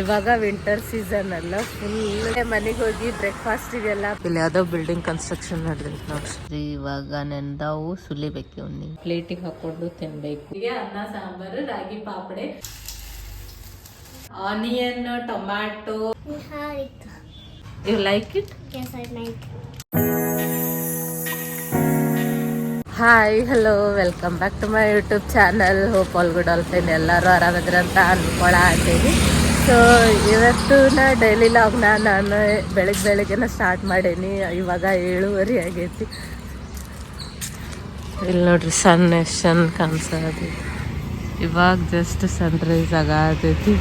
ಇವಾಗ winter season ಅಲ್ಲ full ಮನೆಗೆ ಹೋಗಿ ಬ್ರೇಕ್ಫಾಸ್ಟಿಗೆಲ್ಲ ಇಲ್ಲಿ ಯಾವ್ದೋ ಬಿಲ್ಡಿಂಗ್ ಕನ್ಸ್ಟ್ರಕ್ಷನ್ ನಡೆದೈತೆ ನೋಡ್ರಿ ಇವಾಗ ನೆಂದಾವು ಸುಲಿಬೇಕು ಅವ್ನಿ ಪ್ಲೇಟಿಗೆ ಹಾಕೊಂಡು ತಿನ್ಬೇಕು. ಅನ್ನ ಸಾಂಬಾರು ರಾಗಿ ಪಾಪಡೆ. Onion tomato you like it. Hi hello welcome back to my YouTube channel hope all good all fine ಎಲ್ಲರೂ ಆರಾಮಿದ್ರಂತ ಅನ್ಕೊಳ ಹತ್ತೀನಿ ಸೊ ಇವತ್ತು ನಾ ಡೈಲಿ ಲಾಗ್ನ ನಾನು ಬೆಳಗ್ಗೆ ಬೆಳಗ್ಗೆನ ಸ್ಟಾರ್ಟ್ ಮಾಡೇನಿ. ಇವಾಗ ಏಳುವರೆ ಆಗೈತಿ. ಇಲ್ಲಿ ನೋಡ್ರಿ ಸನ್ ಎಷ್ಟು ಚಂದ ಇವಾಗ ಜಸ್ಟ್ ಸನ್ರೈಸ್ ಆಗತೈತಿ.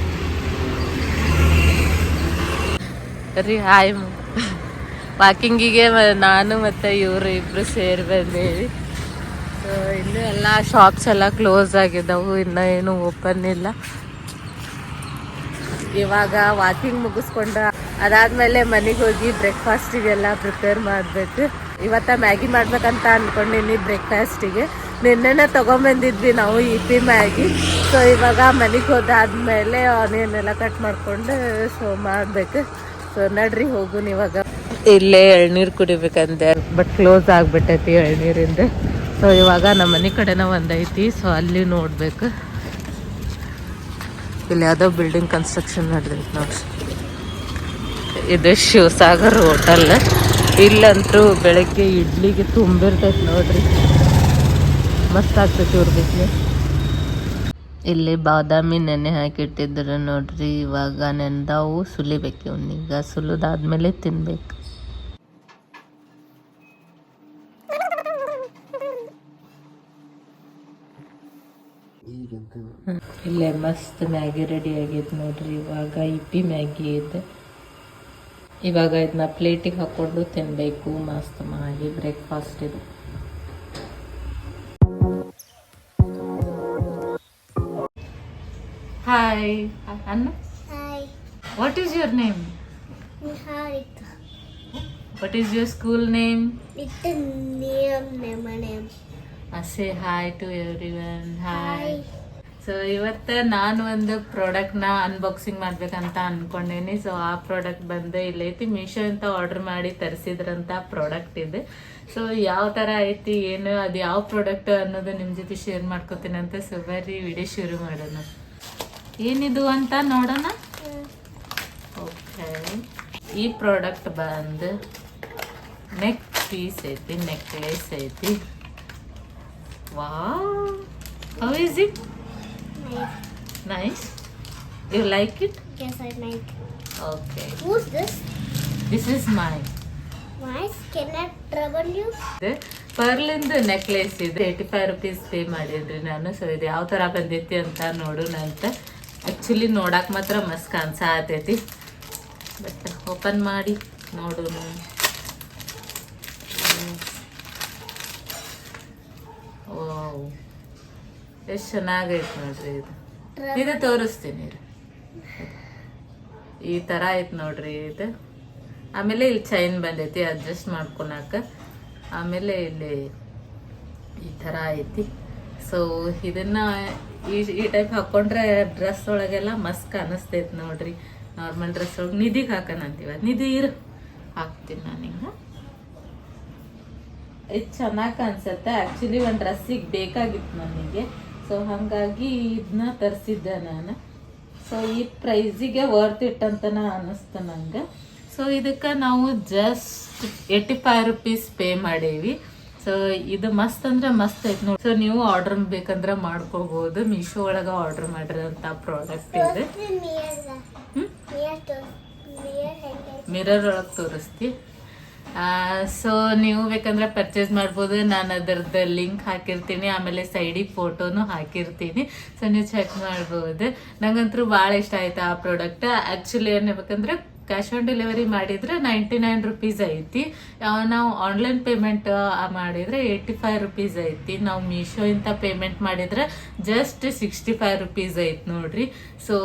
ರೀ ಹಾಯ್ ವಾಕಿಂಗಿಗೆ ನಾನು ಮತ್ತು ಇವರು ಇಬ್ಬರು ಸೇರಿ ಬಂದೇವಿ. ಸೊ ಇನ್ನೂ ಎಲ್ಲ ಶಾಪ್ಸ್ ಎಲ್ಲ ಕ್ಲೋಸ್ ಆಗಿದ್ದಾವು ಇನ್ನೂ ಏನು ಓಪನ್ ಇಲ್ಲ. ಇವಾಗ ವಾಕಿಂಗ್ ಮುಗಿಸ್ಕೊಂಡು, ಅದಾದ್ಮೇಲೆ ಮನೆಗೆ ಹೋಗಿ ಬ್ರೇಕ್ಫಾಸ್ಟಿಗೆಲ್ಲ ಪ್ರಿಪೇರ್ ಮಾಡಬೇಕು. ಇವತ್ತ ಮ್ಯಾಗಿ ಮಾಡ್ಬೇಕಂತ ಅನ್ಕೊಂಡಿನಿ ಬ್ರೇಕ್ಫಾಸ್ಟಿಗೆ. ನಿನ್ನೆನೆ ತೊಗೊಂಬಂದಿದ್ವಿ ನಾವು ಇಪಿ ಮ್ಯಾಗಿ. ಸೊ ಇವಾಗ ಮನೆಗೆ ಹೋದಾದ್ಮೇಲೆ ಆನಿಯನ್ ಎಲ್ಲ ಕಟ್ ಮಾಡ್ಕೊಂಡು ಸೊ ಮಾಡಬೇಕು. ಸೊ ನಡ್ರಿ ಹೋಗುನ್ ಇವಾಗ. ಇಲ್ಲೇ ಎಳ್ನೀರು ಕುಡಿಬೇಕಂದೆ ಬಟ್ ಕ್ಲೋಸ್ ಆಗಿಬಿಟ್ಟೈತಿ ಎಳ್ನೀರಿಂದ. ಸೊ ಇವಾಗ ನಮ್ಮ ಮನೆ ಕಡೆನ ಒಂದೈತಿ. ಸೊ ಅಲ್ಲಿ ನೋಡ್ಬೇಕು. ಇಲ್ಲಿ ಯಾವ್ದೋ ಬಿಲ್ಡಿಂಗ್ ಕನ್ಸ್ಟ್ರಕ್ಷನ್ ನಡೆದೈತೆ ನೋಡ್ರಿ. ಇದು ಶಿವಸಾಗರ್ ಹೋಟೆಲ್ ಇಲ್ಲಂತೂ ಬೆಳಗ್ಗೆ ಇಡ್ಲಿಗೆ ತುಂಬಿರ್ತೈತಿ ನೋಡ್ರಿ. ಮಸ್ತ್ ಆಗ್ತೈತಿ ಇವ್ರ ಇಲ್ಲಿ ಬಾದಾಮಿ ನೆನೆ ಹಾಕಿಟ್ಟಿದ್ರು ನೋಡ್ರಿ. ಇವಾಗ ನೆಂದಾವು ಸುಲಿಬೇಕು ಇವ್ನೀಗ. ಸುಲಿದಾದ್ಮೇಲೆ ತಿನ್ಬೇಕು. ಇಲ್ಲೇ ಮಸ್ತ್ ಮ್ಯಾಗಿ ರೆಡಿ ಆಗೈತೆ ನೋಡ್ರಿ ಇವಾಗ ಇಪ್ಪಿ ಮ್ಯಾಗಿ ಇದೆ. ಇವಾಗ ಇದನ್ನ ಪ್ಲೇಟಿಗೆ ಹಾಕೊಂಡು ತಿನ್ಬೇಕು ಮಸ್ತ್ ಮಾಡಿ ಬ್ರೇಕ್ಫಾಸ್ಟ್ ಇದು. ಹಾಯ್ ಅನ್ನ what is your name. What is your school name It's a name, name, name. Say hi to everyone hi. So ಇವತ್ತು ನಾನು ಒಂದು ಪ್ರಾಡಕ್ಟ್ನ ಅನ್ಬಾಕ್ಸಿಂಗ್ ಮಾಡಬೇಕಂತ ಅಂದ್ಕೊಂಡೇನಿ ಸೊ ಆ ಪ್ರಾಡಕ್ಟ್ ಬಂದು ಇಲ್ಲೈತಿ ಮೀಶೋ ಅಂತ ಆರ್ಡರ್ ಮಾಡಿ ತರಿಸಿದ್ರಂಥ ಪ್ರಾಡಕ್ಟ್ ಇದೆ. ಸೊ ಯಾವ ಥರ ಐತಿ ಏನು ಅದು ಯಾವ ಪ್ರಾಡಕ್ಟ್ ಅನ್ನೋದು ನಿಮ್ಮ ಜೊತೆ ಶೇರ್ ಮಾಡ್ಕೋತೀನಿ ಅಂತ ಸೊ ಬರ್ರಿ ವಿಡಿಯೋ ಶುರು ಮಾಡೋಣ. ಏನಿದು ಅಂತ ನೋಡೋಣ? ಓಕೆ ಈ ಪ್ರಾಡಕ್ಟ್ ಬಂದು ನೆಕ್ ಪೀಸ್ ಐತಿ ನೆಕ್ಲೆಸ್ ಐತಿ. ವಾ how is it Nice. Nice you like it Yes, I like. Okay Who's this? This is my Nice. Can I trouble you? ಪರ್ಲಿಂದು ನೆಕ್ಲೆಸ್ ಇದೆ ಏಯ್ಟಿ ಫೈವ್ ರುಪೀಸ್ ಪೇ ಮಾಡಿದ್ರಿ ನಾನು so ಇದು ಯಾವ ಥರ ಬಂದೈತಿ ಅಂತ ನೋಡೋಣ ಅಂತ ಆ್ಯಕ್ಚುಲಿ ನೋಡಕ್ಕೆ ಮಾತ್ರ ಮಸ್ತ್ ಕಾಣಿಸತೈತಿ ಬಟ್ ಓಪನ್ ಮಾಡಿ ನೋಡೋಣ ಎಷ್ಟು ಚೆನ್ನಾಗೈತೆ ನೋಡ್ರಿ ಇದು. ಇದು ತೋರಿಸ್ತೀನಿ ಈ ಥರ ಐತೆ ನೋಡ್ರಿ ಇದು. ಆಮೇಲೆ ಇಲ್ಲಿ ಚೈನ್ ಬಂದೈತಿ ಅಡ್ಜಸ್ಟ್ ಮಾಡ್ಕೊಳಕ. ಆಮೇಲೆ ಇಲ್ಲಿ ಈ ಥರ ಐತಿ. ಸೊ ಇದನ್ನ ಈ ಈ ಟೈಪ್ ಹಾಕೊಂಡ್ರೆ ಡ್ರೆಸ್ ಒಳಗೆಲ್ಲ ಮಸ್ಕ್ ಕಾಣಿಸ್ತೈತಿ ನೋಡ್ರಿ. ನಾರ್ಮಲ್ ಡ್ರೆಸ್ ಒಳಗೆ ನಿಧಿಗೆ ಹಾಕೋಣ ಅಂತೀವ ನಿಧಿ ಇರು. ಹಾಕ್ತೀನಿ ನಾನು ಹಿಂಗೆ ಇದು ಚೆನ್ನಾಗಿ ಕಾಣಿಸುತ್ತೆ. ಆ್ಯಕ್ಚುಲಿ ಒಂದು ಡ್ರೆಸ್ಸಿಗೆ ಬೇಕಾಗಿತ್ತು ನನಗೆ ಸೊ ಹಾಗಾಗಿ ಇದನ್ನ ತರಿಸಿದ್ದೆ ನಾನು. ಸೊ ಈ ಪ್ರೈಸಿಗೆ ವರ್ತ್ ಇಟ್ ಅಂತನ ಅನ್ನಿಸ್ತು ನನಗೆ ಸೊ ಇದಕ್ಕೆ ನಾವು just eighty five rupees pay ಮಾಡೇವಿ. ಸೊ ಇದು ಮಸ್ತ್ ಅಂದರೆ ಮಸ್ತ್ ಐತೆ ನೋಡಿ. ಸೊ ನೀವು ಆರ್ಡರ್ ಬೇಕಂದ್ರೆ ಮಾಡ್ಕೋಬಹುದು ಮೀಶೋ ಒಳಗೆ ಆರ್ಡರ್ ಮಾಡಿರೋಂಥ ಪ್ರಾಡಕ್ಟ್ ಇದೆ. ಮಿರರ್ ಒಳಗೆ ತೋರಿಸ್ತಿ. ಸೊ ನೀವು ಬೇಕಂದ್ರೆ ಪರ್ಚೇಸ್ ಮಾಡ್ಬೋದು. ನಾನು ಅದರದ್ದು ಲಿಂಕ್ ಹಾಕಿರ್ತೀನಿ. ಆಮೇಲೆ ಸೈಡಿಗೆ ಫೋಟೋನು ಹಾಕಿರ್ತೀನಿ. ಸೊ ನೀವು ಚೆಕ್ ಮಾಡ್ಬೋದು. ನಂಗಂತೂ ಭಾಳ ಇಷ್ಟ ಆಯ್ತು ಆ ಪ್ರಾಡಕ್ಟ್ ಆ್ಯಕ್ಚುಲಿ ಏನು ಹೇಳ್ಬೇಕಂದ್ರೆ ಕ್ಯಾಶ್ ಆನ್ ಡೆಲಿವರಿ ಮಾಡಿದ್ರೆ ನೈಂಟಿ ನೈನ್ ರುಪೀಸ್ ಐತಿ ನಾವು ಆನ್ಲೈನ್ ಪೇಮೆಂಟ್ ಮಾಡಿದ್ರೆ ಏಯ್ಟಿ ಫೈವ್ ರುಪೀಸ್ ಐತಿ. ನಾವು ಮೀಶೋ ಇಂಥ ಪೇಮೆಂಟ್ ಮಾಡಿದ್ರೆ ಜಸ್ಟ್ ಸಿಕ್ಸ್ಟಿ ಫೈವ್ ರುಪೀಸ್ ಐತಿ ನೋಡ್ರಿ. ಸೊ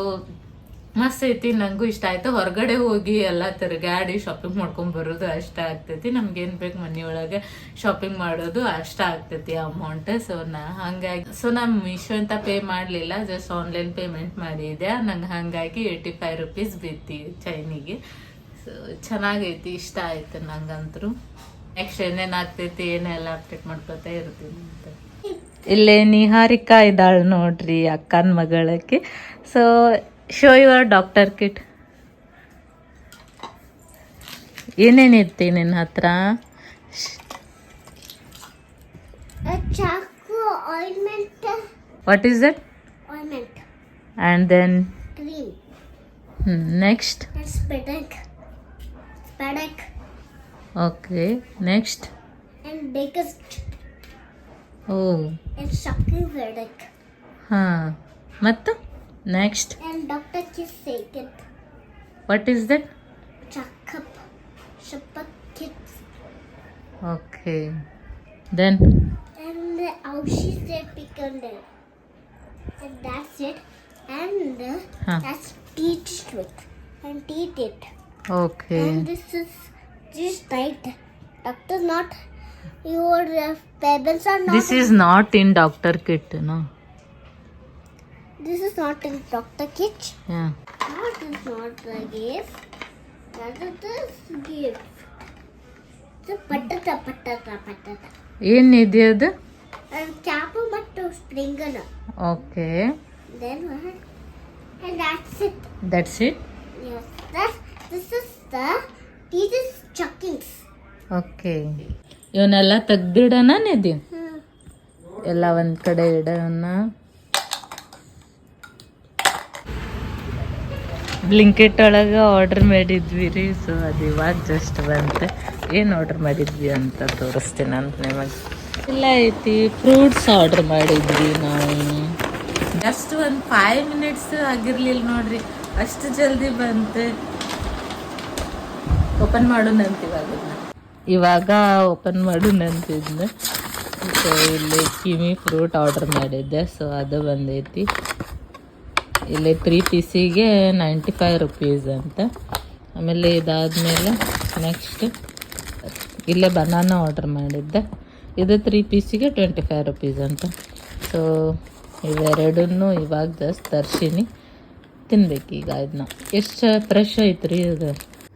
ಮಸ್ತ್ ಐತಿ, ನಂಗೂ ಇಷ್ಟ ಆಯ್ತು. ಹೊರಗಡೆ ಹೋಗಿ ಎಲ್ಲ ತಿರುಗಾಡಿ ಶಾಪಿಂಗ್ ಮಾಡ್ಕೊಂಡ್ ಬರೋದು ಅಷ್ಟ ಆಗ್ತೈತಿ. ನಮ್ಗೆ ಏನ್ ಬೇಕು ಮನೆಯೊಳಗೆ ಶಾಪಿಂಗ್ ಮಾಡೋದು ಅಷ್ಟ ಆಗ್ತೈತಿ ಅಮೌಂಟ್ ಸೊ ನಾ ಹಂಗಾಗಿ ಸೊ ನಾ ಮೀಶೋ ಅಂತ ಪೇ ಮಾಡಲಿಲ್ಲ. ಜಸ್ಟ್ ಆನ್ಲೈನ್ ಪೇಮೆಂಟ್ ಮಾಡಿದ್ದೆ ನಂಗೆ ಹಂಗಾಗಿ ಏಯ್ಟಿ ಫೈವ್ ರುಪೀಸ್ ಬಿತ್ತಿ ಚೈನಿಗೆ. ಸೊ ಚೆನ್ನಾಗೈತಿ, ಇಷ್ಟ ಆಯ್ತು ನಂಗಂತರು. ನೆಕ್ಸ್ಟ್ ಏನೇನ್ ಆಗ್ತೈತಿ, ಏನೆಲ್ಲ ಅಪ್ಡೇಟ್ ಮಾಡ್ಕೊತಾ ಇರ್ತೀನಿ ಅಂತ. ಇಲ್ಲೇ ನಿಹಾರಿಕಾ ಇದ್ದಾಳೆ ನೋಡ್ರಿ ಅಕ್ಕನ ಮಗಳಕ್ಕೆ. So show your doctor kit ಏನೇನಿರ್ತಿ ನಿನ್ನ ಹತ್ರ A chaku ointment. What is that. And then Cream. Next. Spadek. Okay next. Oh shocking verdict. ಹಾಂ ಮತ್ತು Next. And Dr. Kiss said it. What is that? Chakap. Shapak kids. Okay. Then. And the Aushi said pickle. And that's it. And huh. that's teach it. And teach it. Okay. And this is just right. Doctor not your uh, parents are not. This is not in doctor kit, no. This is not in Dr. Kitch. Yeah. That is not the gift. That is the gift. The patata, patata, patata. ಏನಿದೆ ಅದು And cap ಮತ್ತು sprinkle. Okay Then what? And that's it. That's it? Yes. That's this is the is chuckings. Okay. ಇವನ್ನೆಲ್ಲ ತೆಗ್ದಿಡೋಣ ನಿಧಿ Hmm. ಎಲ್ಲ ಒಂದು ಕಡೆ ಇಡೋಣ ಬ್ಲಿಂಕೆಟ್ ಒಳಗೆ order ಮಾಡಿದ್ವಿ ರೀ ಸೊ ಅದು ಇವಾಗ ಜಸ್ಟ್ ಬಂತೆ. ಏನು ಆರ್ಡರ್ ಮಾಡಿದ್ವಿ ಅಂತ ತೋರಿಸ್ತೀನಿ ಅಂತ ನಿಮಗೆ. ಇಲ್ಲ ಐತಿ ಫ್ರೂಟ್ಸ್ ಆರ್ಡರ್ ಮಾಡಿದ್ವಿ ನಾವು. ಜಸ್ಟ್ ಒಂದು ಫೈವ್ ಮಿನಿಟ್ಸ್ ಆಗಿರ್ಲಿಲ್ಲ ನೋಡ್ರಿ ಅಷ್ಟು ಜಲ್ದಿ ಬಂತೆ. ಓಪನ್ ಮಾಡೋಣಂತ ಇವಾಗ ಇದನ್ನ. ಇವಾಗ ಓಪನ್ ಮಾಡೋಣಂತಿದ್ನ ಸೊ ಇಲ್ಲಿ ಕಿವಿ ಫ್ರೂಟ್ ಆರ್ಡರ್ ಮಾಡಿದ್ದೆ ಸೊ ಅದು ಬಂದೈತಿ. ಇಲ್ಲಿ ತ್ರೀ ಪೀಸಿಗೆ ನೈಂಟಿ ಫೈವ್ ರುಪೀಸ್ ಅಂತ. ಆಮೇಲೆ ಇದಾದಮೇಲೆ ನೆಕ್ಸ್ಟ್ ಇಲ್ಲೇ ಬನಾನ ಆರ್ಡರ್ ಮಾಡಿದ್ದೆ. ಇದು ತ್ರೀ ಪೀಸಿಗೆ ಟ್ವೆಂಟಿ ಫೈವ್ ರುಪೀಸ್ ಅಂತ. ಸೊ ಇವೆರಡನ್ನು ಇವಾಗ ಜಸ್ಟ್ ತಿನ್ಬೇಕು ಈಗ ಇದನ್ನ. ಎಷ್ಟು ಫ್ರೆಶ್ ಐತ್ರಿ ಇದು?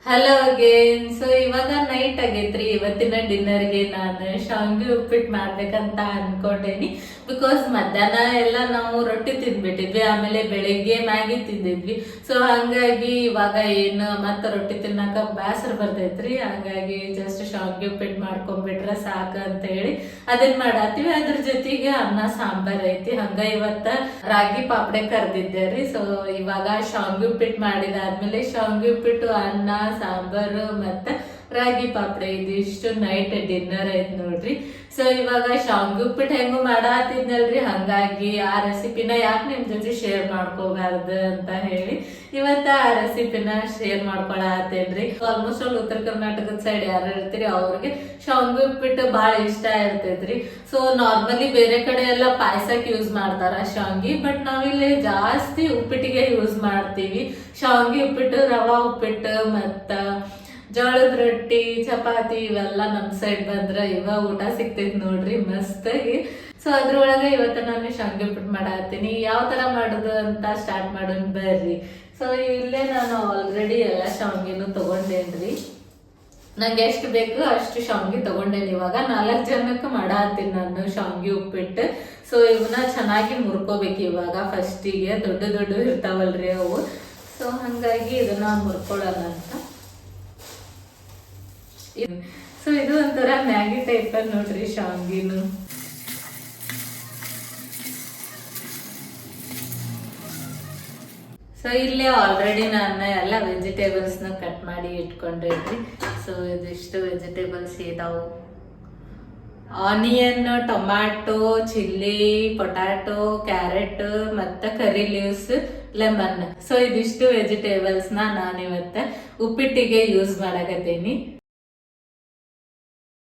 ಹಲೋ ಅಗೇನ್ ಸೊ ಇವಾಗ ನೈಟ್ ಆಗೈತ್ರಿ. ಇವತ್ತಿನ ಡಿನ್ನರ್ಗೆ ನಾನು ಶಾವಿಗೆ ಉಪ್ಪಿಟ್ಟು ಮಾಡ್ಬೇಕಂತ ಅನ್ಕೊಂಡೇನಿ. ಬಿಕಾಸ್ ಮಧ್ಯಾಹ್ನ ಎಲ್ಲ ನಾವು ರೊಟ್ಟಿ ತಿಂದ್ಬಿಟ್ಟಿದ್ವಿ. ಆಮೇಲೆ ಬೆಳಿಗ್ಗೆ ಮ್ಯಾಗಿ ತಿಂದಿದ್ವಿ. ಸೊ ಹಂಗಾಗಿ ಇವಾಗ ಏನು ಮತ್ತೆ ರೊಟ್ಟಿ ತಿನ್ನಕ ಬ್ಯಾಸರ್ ಬರ್ತೈತ್ರಿ. ಹಂಗಾಗಿ ಜಸ್ಟ್ ಶಾವಿಗೆ ಉಪ್ಪಿಟ್ಟು ಮಾಡ್ಕೊಂಡ್ಬಿಟ್ರೆ ಸಾಕು ಅಂತ ಹೇಳಿ ಅದನ್ನ ಮಾಡಾತೀವಿ ಅದ್ರ ಜೊತೆಗೆ ಅನ್ನ, ಸಾಂಬಾರ್ ಐತಿ. ಹಂಗ ಇವತ್ತ ರಾಗಿ ಪಾಪಡೆ ಕರ್ದಿದ್ದೆ ರೀ ಸೊ ಇವಾಗ ಶಾವಿಗೆ ಉಪ್ಪಿಟ್ಟು ಮಾಡಿದಾದ್ಮೇಲೆ ಶಾವಿಗೆ ಉಪ್ಪಿಟ್ಟು, ಅನ್ನ ಸಾಂಬಾರು ಮತ್ತ ರಾಗಿ ಪಾಪಡೆ ಇಷ್ಟು ನೈಟ್ ಡಿನ್ನರ್ ಐತ್ ನೋಡ್ರಿ. ಸೊ ಇವಾಗ ಶಾಂಗ್ ಉಪ್ಪಿಟ್ಟು ಹೆಂಗು ಮಾಡಾತಿದ್ನಲ್ರಿ? ಹಂಗಾಗಿ ಆ ರೆಸಿಪಿನ ಯಾಕೆ ನಿಮ್ ಜೊತೆ ಶೇರ್ ಮಾಡ್ಕೋಬಾರ್ದು ಅಂತ ಹೇಳಿ ಇವತ್ತ ಆ ರೆಸಿಪಿನ ಶೇರ್ ಮಾಡ್ಕೊಳತ್ತೇನ್ರಿ ಆಲ್ಮೋಸ್ಟ್ ಅಲ್ಲಿ ಉತ್ತರ ಕರ್ನಾಟಕದ ಸೈಡ್ ಯಾರು ಇರ್ತೀರಿ, ಅವ್ರಿಗೆ ಶಾಂಗ್ ಉಪ್ಪಿಟ್ಟು ಬಹಳ ಇಷ್ಟ ಇರ್ತೈತ್ರಿ. ಸೊ ನಾರ್ಮಲಿ ಬೇರೆ ಕಡೆ ಎಲ್ಲ ಪಾಯಸಕ್ಕೆ ಯೂಸ್ ಮಾಡ್ತಾರ ಶಾಂಗಿ ಬಟ್ ನಾವಿಲ್ಲಿ ಜಾಸ್ತಿ ಉಪ್ಪಿಟ್ಟಿಗೆ ಯೂಸ್ ಮಾಡ್ತೀವಿ. ಶಾಂಗಿ ಉಪ್ಪಿಟ್ಟು, ರವಾ ಉಪ್ಪಿಟ್ಟು, ಮತ್ತ ಜೋಳದ ರೊಟ್ಟಿ, ಚಪಾತಿ ಇವೆಲ್ಲ ನಮ್ ಸೈಡ್ ಬಂದ್ರೆ ಇವ ಊಟ ಸಿಗ್ತೈತಿ ನೋಡ್ರಿ ಮಸ್ತಾಗಿ ಸೊ ಅದ್ರೊಳಗೆ ಇವತ್ತ ನಾನು ಶಾವಿಗೆ ಉಪ್ಪಿಟ್ಟು ಮಾಡತ್ತೀನಿ. ಯಾವ ತರ ಮಾಡುದು ಅಂತ ಸ್ಟಾರ್ಟ್ ಮಾಡೋಣ ಬರ್ರಿ. ಸೊ ಇಲ್ಲೇ ನಾನು ಆಲ್ರೆಡಿ ಎಲ್ಲ ಶಾವಿಗೆನು ತಗೊಂಡೇನ್ರಿ. ನಂಗೆ ಎಷ್ಟು ಬೇಕು ಅಷ್ಟು ಶಾವಿಗೆ ತಗೊಂಡೇನಿ ಇವಾಗ. ನಾಲ್ಕು ಜನಕ್ಕೆ ಮಾಡತ್ತೀನಿ ನಾನು ಶಾವಿಗೆ ಉಪ್ಪಿಟ್ಟು. ಸೊ ಇವನ್ನ ಚೆನ್ನಾಗಿ ಮುರ್ಕೋಬೇಕು ಇವಾಗ. ಫಸ್ಟಿಗೆ ದೊಡ್ಡ ದೊಡ್ಡ ಇರ್ತಾವಲ್ರಿ ಅವು. ಸೊ ಹಂಗಾಗಿ ಇದನ್ನ ಮುರ್ಕೊಳ್ಳೋಣ ಅಂತ. ಸೊ ಇದು ಒಂಥರ ಮ್ಯಾಗಿ ಟೈಪ್ ನೋಡ್ರಿ ಶಾವಿಗೆನು. ಸೊ ಇಲ್ಲಿ ಆಲ್ರೆಡಿ ನಾನು ಎಲ್ಲ ವೆಜಿಟೇಬಲ್ಸ್ನ ಕಟ್ ಮಾಡಿ ಇಟ್ಕೊಂಡಿದ್ವಿ ಸೊ ಇದಿಷ್ಟು ವೆಜಿಟೇಬಲ್ಸ್ ಇದಾವು. Onion tomato chilli potato carrot ಮತ್ತು ಕರಿ ಲೀವ್ಸ್ ಲೆಮನ್ ಸೊ ಇದಿಷ್ಟು ವೆಜಿಟೇಬಲ್ಸ್ನ ನಾನು ಇವತ್ತು ಉಪ್ಪಿಟ್ಟಿಗೆ ಯೂಸ್ ಮಾಡಕತ್ತೀನಿ.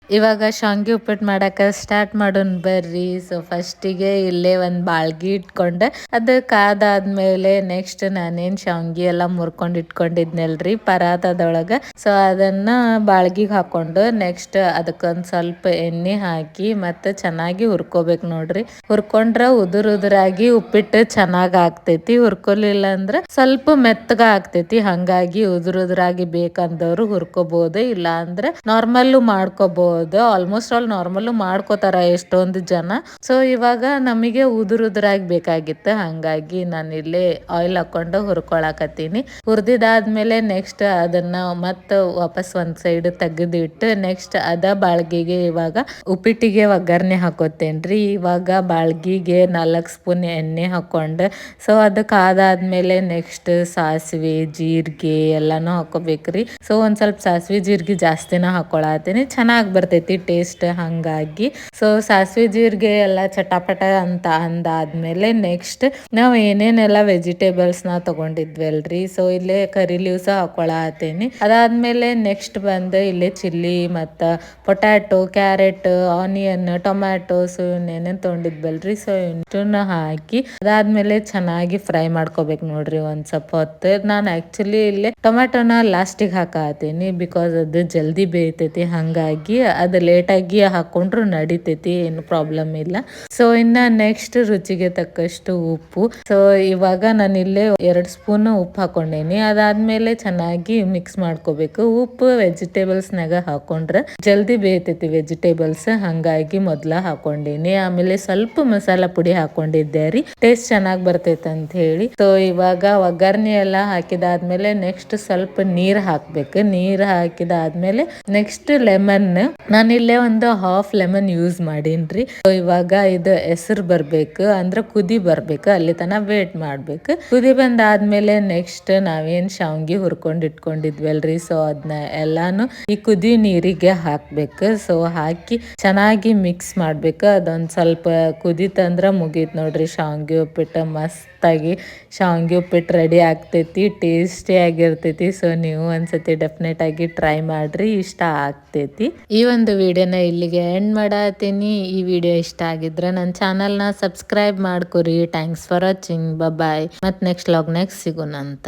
ಇವಾಗ ಶಾಂಗಿ ಉಪ್ಪಿಟ್ಟು ಮಾಡಕ್ಕೆ ಸ್ಟಾರ್ಟ್ ಮಾಡೋಣ ಬರ್ರಿ. ಸೊ ಫಸ್ಟಿಗೆ ಇಲ್ಲೇ ಒಂದು ಬಾಳ್ಗಿ ಇಟ್ಕೊಂಡೆ. ಅದು ಕಾದಾದ್ಮೇಲೆ ನೆಕ್ಸ್ಟ್ ನಾನೇನು ಶಾಂಗಿ ಎಲ್ಲ ಮುರ್ಕೊಂಡು ಇಟ್ಕೊಂಡಿದ್ನಲ್ರಿ ಪರಾತದೊಳಗೆ ಸೊ ಅದನ್ನ ಬಾಳ್ಗಿಗೆ ಹಾಕೊಂಡು ನೆಕ್ಸ್ಟ್ ಅದಕ್ಕೊಂದು ಸ್ವಲ್ಪ ಎಣ್ಣೆ ಹಾಕಿ ಮತ್ತೆ ಚೆನ್ನಾಗಿ ಹುರ್ಕೋಬೇಕು ನೋಡ್ರಿ. ಹುರ್ಕೊಂಡ್ರೆ ಉದುರು ಉದುರಾಗಿ ಉಪ್ಪಿಟ್ಟು ಚೆನ್ನಾಗಿ ಆಗ್ತೈತಿ. ಹುರ್ಕೊಲಿಲ್ಲ ಅಂದ್ರೆ ಸ್ವಲ್ಪ ಮೆತ್ತಗ ಆಗ್ತೈತಿ. ಹಂಗಾಗಿ ಉದುರು ಉದುರಾಗಿ ಬೇಕಂದವ್ರು ಹುರ್ಕೋಬಹುದು ಇಲ್ಲ ಅಂದ್ರೆ ನಾರ್ಮಲ್ಲು ಮಾಡ್ಕೋಬಹುದು ಆಲ್ಮೋಸ್ಟ್ ಆಲ್ ನಾರ್ಮಲ್ ಮಾಡ್ಕೋತಾರ ಎಷ್ಟೊಂದು ಜನ. ಸೊ ಇವಾಗ ನಮಗೆ ಉದುರು ಉದುರಾಗಿ ಬೇಕಾಗಿತ್ತು. ಹಂಗಾಗಿ ನಾನು ಇಲ್ಲಿ ಆಯಿಲ್ ಹಾಕೊಂಡು ಹುರ್ಕೊಳಕತ್ತೀನಿ. ಹುರಿದಿದ್ದಾದ್ಮೇಲೆ ನೆಕ್ಸ್ಟ್ ಅದನ್ನ ಮತ್ತೆ ವಾಪಸ್ ಒಂದ್ ಸೈಡ್ ತೆಗೆದಿಟ್ಟು ನೆಕ್ಸ್ಟ್ ಅದ ಬಾಳ್ಗಿಗೆ ಇವಾಗ ಉಪ್ಪಿಟ್ಟಿಗೆ ಒಗ್ಗರಣೆ ಹಾಕೋತೇನ್ರಿ. ಇವಾಗ ಬಾಳ್ಗಿಗೆ ನಾಲ್ಕು ಸ್ಪೂನ್ ಎಣ್ಣೆ ಹಾಕೊಂಡು ಸೊ ಅದಕ್ಕೆ ಆದಾದ್ಮೇಲೆ ನೆಕ್ಸ್ಟ್ ಸಾಸಿವೆ, ಜೀರಿಗೆ ಎಲ್ಲಾನು ಹಾಕೋಬೇಕ್ರಿ. ಸೊ ಒಂದ್ ಸ್ವಲ್ಪ ಸಾಸಿವೆ, ಜೀರಿಗೆ ಜಾಸ್ತಿನ ಹಾಕೊಳತೀನಿ ಚೆನ್ನಾಗಿ ಬರ್ತೈತಿ ಟೇಸ್ಟ್ ಹಂಗಾಗಿ. ಸೊ ಸಾಸಿವೆ ಜೀರಿಗೆ ಎಲ್ಲ ಚಟಾಪಟ ಅಂತ ಅಂದಾದ್ಮೇಲೆ ನೆಕ್ಸ್ಟ್ ನಾವು ಏನೇನೆಲ್ಲ ವೆಜಿಟೇಬಲ್ಸ್ನ ತಗೊಂಡಿದ್ವಲ್ರಿ? ಸೊ ಇಲ್ಲೇ ಕರಿ ಲೀವ್ಸ್ ಹಾಕೊಳತೇನಿ. ಅದಾದ್ಮೇಲೆ ನೆಕ್ಸ್ಟ್ ಬಂದು ಇಲ್ಲೇ ಚಿಲ್ಲಿ ಮತ್ತ potato carrot onion tomato so ಏನೇನ್ ತೊಗೊಂಡಿದ್ವಲ್ರಿ? ಸೊ ಇಷ್ಟನ್ನ ಹಾಕಿ ಅದಾದ್ಮೇಲೆ ಚೆನ್ನಾಗಿ ಫ್ರೈ ಮಾಡ್ಕೋಬೇಕು ನೋಡ್ರಿ ಒಂದ್ ಸ್ವಲ್ಪ ಹೊತ್ತು. ನಾನು ಆಕ್ಚುಲಿ ಇಲ್ಲಿ ಟೊಮ್ಯಾಟೊನ ಲಾಸ್ಟಿಗೆ ಹಾಕತ್ತೀನಿ ಬಿಕಾಸ್ ಅದು ಜಲ್ದಿ ಬೇಯ್ತೈತಿ. ಹಂಗಾಗಿ ಅದು ಲೇಟಾಗಿ ಹಾಕೊಂಡ್ರು ನಡಿತೈತಿ, ಏನು ಪ್ರಾಬ್ಲಮ್ ಇಲ್ಲ. ಸೊ ಇನ್ನ ನೆಕ್ಸ್ಟ್ ರುಚಿಗೆ ತಕ್ಕಷ್ಟು ಉಪ್ಪು. ಸೊ ಇವಾಗ ನಾನು ಇಲ್ಲೇ ಎರಡು ಸ್ಪೂನ್ ಉಪ್ಪು ಹಾಕೊಂಡೇನಿ. ಅದಾದ್ಮೇಲೆ ಚೆನ್ನಾಗಿ ಮಿಕ್ಸ್ ಮಾಡ್ಕೋಬೇಕು. ಉಪ್ಪು ವೆಜಿಟೇಬಲ್ಸ್ನಾಗ ಹಾಕೊಂಡ್ರೆ ಜಲ್ದಿ ಬೇಯ್ತೈತಿ ವೆಜಿಟೇಬಲ್ಸ್ ಹಂಗಾಗಿ ಮೊದ್ಲ ಹಾಕೊಂಡೇನಿ. ಆಮೇಲೆ ಸ್ವಲ್ಪ ಮಸಾಲ ಪುಡಿ ಹಾಕೊಂಡಿದ್ದೆ ರೀ. ಟೇಸ್ಟ್ ಚೆನ್ನಾಗಿ ಬರ್ತೈತೆ ಅಂತ ಹೇಳಿ. ಸೊ ಇವಾಗ ಒಗ್ಗರಣೆ ಎಲ್ಲ ಹಾಕಿದಾದ್ಮೇಲೆ ನೆಕ್ಸ್ಟ್ ಸ್ವಲ್ಪ ನೀರ್ ಹಾಕ್ಬೇಕು. ನೀರ್ ಹಾಕಿದಾದ್ಮೇಲೆ ನೆಕ್ಸ್ಟ್ ಲೆಮನ್ ನಾನು ಇಲ್ಲೇ ಒಂದು ಹಾಫ್ ಲೆಮನ್ ಯೂಸ್ ಮಾಡೀನಿ ಸೊ ಇವಾಗ ಇದು ಹೆಸರು ಬರ್ಬೇಕು, ಅಂದ್ರೆ ಕುದಿ ಬರ್ಬೇಕು, ಅಲ್ಲಿ ತನ ವೇಟ್ ಮಾಡ್ಬೇಕು. ಕುದಿ ಬಂದಾದ್ಮೇಲೆ ನೆಕ್ಸ್ಟ್ ನಾವೇನ್ ಶಾವ್ಗಿ ಹುರ್ಕೊಂಡ್ ಇಟ್ಕೊಂಡಿದ್ವಲ್ರಿ ಸೊ ಅದನ್ನ ಎಲ್ಲಾನು ಈ ಕುದಿ ನೀರಿಗೆ ಹಾಕ್ಬೇಕು. ಸೊ ಹಾಕಿ ಚೆನ್ನಾಗಿ ಮಿಕ್ಸ್ ಮಾಡ್ಬೇಕು. ಅದೊಂದ್ ಸ್ವಲ್ಪ ಕುದಿತಂದ್ರ ಮುಗೀತ್ ನೋಡ್ರಿ, ಶಾವ್ಗಿ ಉಪ್ಪಿಟ್ಟು ಮಸ್ತಾಗಿ ಶಾವ್ಗಿ ಉಪ್ಪಿಟ್ಟು ರೆಡಿ ಆಗ್ತೈತಿ ಟೇಸ್ಟಿ ಆಗಿರ್ತೈತಿ. ಸೊ ನೀವು ಒಂದ್ಸತಿ ಡೆಫಿನೆಟ್ ಆಗಿ ಟ್ರೈ ಮಾಡ್ರಿ, ಇಷ್ಟ ಆಗ್ತೈತಿ. ಈ ಒಂದು ವಿಡಿಯೋನ ಇಲ್ಲಿಗೆ ಎಂಡ್ ಮಾಡತ್ತೀನಿ ಈ ವಿಡಿಯೋ ಇಷ್ಟ ಆಗಿದ್ರೆ ನನ್ನ ಚಾನಲ್ನ ಸಬ್ಸ್ಕ್ರೈಬ್ ಮಾಡ್ಕೊರಿ. ಥ್ಯಾಂಕ್ಸ್ ಫಾರ್ ವಾಚಿಂಗ್ ಬಾಯ್ ಮತ್ತು ನೆಕ್ಸ್ಟ್ ಲಾಗ್ನಾಗ ಸಿಗೋಣ ಅಂತ